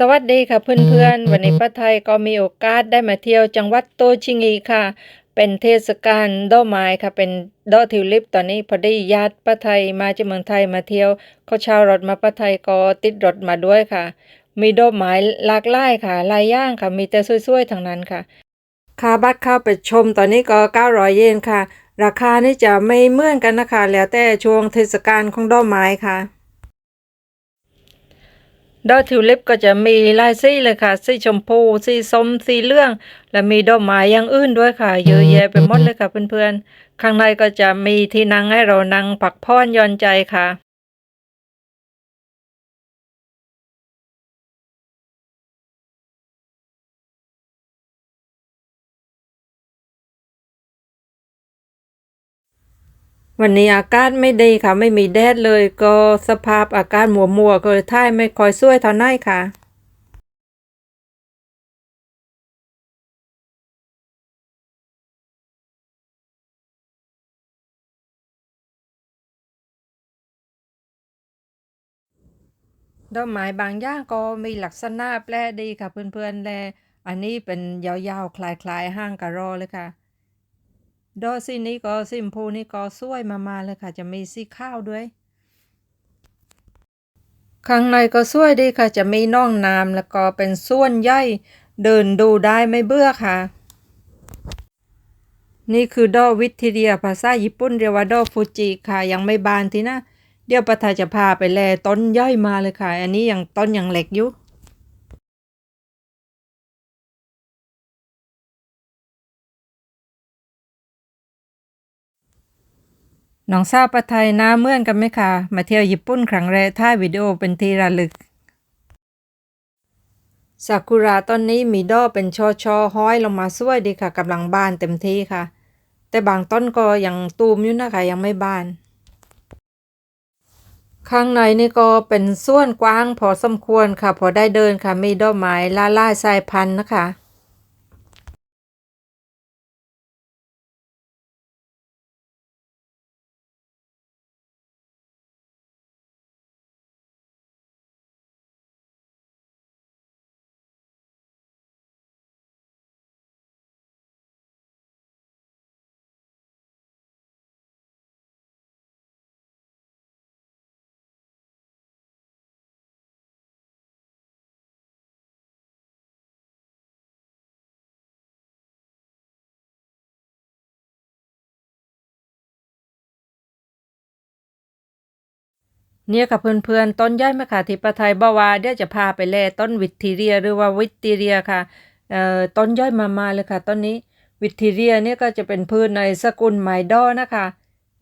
สวัสดีค่ะเพื่อนๆ วันนี้ป้าไทยก็มีโอกาสได้มาเที่ยวจังหวัดโตชิงีค่ะ เป็นเทศกาลดอกไม้ค่ะ เป็นดอกทิวลิปตอนนี้พอดีญาติป้าไทยมาจากเมืองไทยมาเที่ยวเขาเช่ารถมาป้าไทยก็ติดรถมาด้วยค่ะ มีดอกไม้หลากหลายค่ะหลายอย่างค่ะ มีแต่สวยๆทั้งนั้นค่ะค่าบัตรเข้าไปชมตอนนี้ก็ 900 เยนค่ะ ราคานี่จะไม่เหมือนกันนะคะ แล้วแต่ช่วงเทศกาลของดอกไม้ค่ะ ดอกทิวลิปก็จะมีหลายสีเลยค่ะ สีชมพู สีส้ม สีเหลือง และมีดอกไม้อย่างอื่นด้วยค่ะ เยอะแยะไปหมดเลยค่ะเพื่อนๆ ข้างในก็จะมีที่นั่งให้เรานั่งพักผ่อนหย่อนใจค่ะ วันนี้อากาศไม่ดีค่ะ ไม่มีแดดเลยก็สภาพอากาศมัวมัวก็เลยท่ายไม่ค่อยสวยเท่าไหร่ค่ะดอกไม้บางอย่างก็มีลักษณะแปลดีค่ะเพื่อนๆ และอันนี้เป็นยาวๆ คล้ายๆ ห้างกะรอเลยค่ะ ดอสีนี้ก็สีชมพูนี่ก็สวยมากๆเลยค่ะ จะมีสีขาวด้วย ข้างในก็สวยดีค่ะ จะมีน่องน้ำแล้วก็เป็นส่วนใหญ่เดินดูได้ไม่เบื่อค่ะ นี่คือดอวิทเรียภาษาญี่ปุ่นเรียกว่าดอฟูจิค่ะ ยังไม่บานทีนะ เดี๋ยวประทาจะพาไปแลต้นย่อยมาเลยค่ะ อันนี้ยังต้นยังเล็กอยู่ น้องทราบประไทยน้าเมื่อนกันไหมคะ มาเที่ยวญี่ปุ่นครั้งแรกถ่ายวิดีโอเป็นที่ระลึกซากุระต้นนี้มีดอกเป็นช่อช่อห้อยลงมาสวยดีค่ะกำลังบานเต็มที่ค่ะ แต่บางต้นก็ยังตูมอยู่นะคะยังไม่บาน ข้างในนี่ก็เป็นส่วนกว้างพอสมควรค่ะ พอได้เดินค่ะ มีดอกไม้ล่าล่าสายพันธุ์นะคะ เนี่ยค่ะเพื่อนๆ ต้นย่อยมะขาที่ประไทยบอกว่าเดี๋ยวจะพาไปแลต้นวิทเรียหรือว่าวิทเรียค่ะเอ่อต้นย่อยมามาเลยค่ะต้นนี้วิทเรียเนี่ยก็จะเป็นพืชในสกุลไมดอนะคะ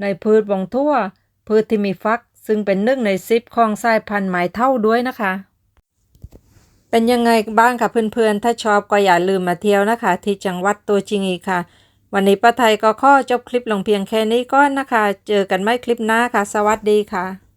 ในพืชวงทั่ว พืชที่มีฟัก ซึ่งเป็นหนึ่งในสิบของสายพันธุ์ไหมเท่าด้วยนะคะ เป็นยังไงบ้างค่ะเพื่อนๆ ถ้าชอบก็อย่าลืมมาเที่ยวนะคะ ที่จังหวัดตัวจริงอีกค่ะ วันนี้ป้าไทยก็ข้อจบคลิปลงเพียงแค่นี้ก่อนนะคะ เจอกันไม่คลิปหน้าค่ะ สวัสดีค่ะ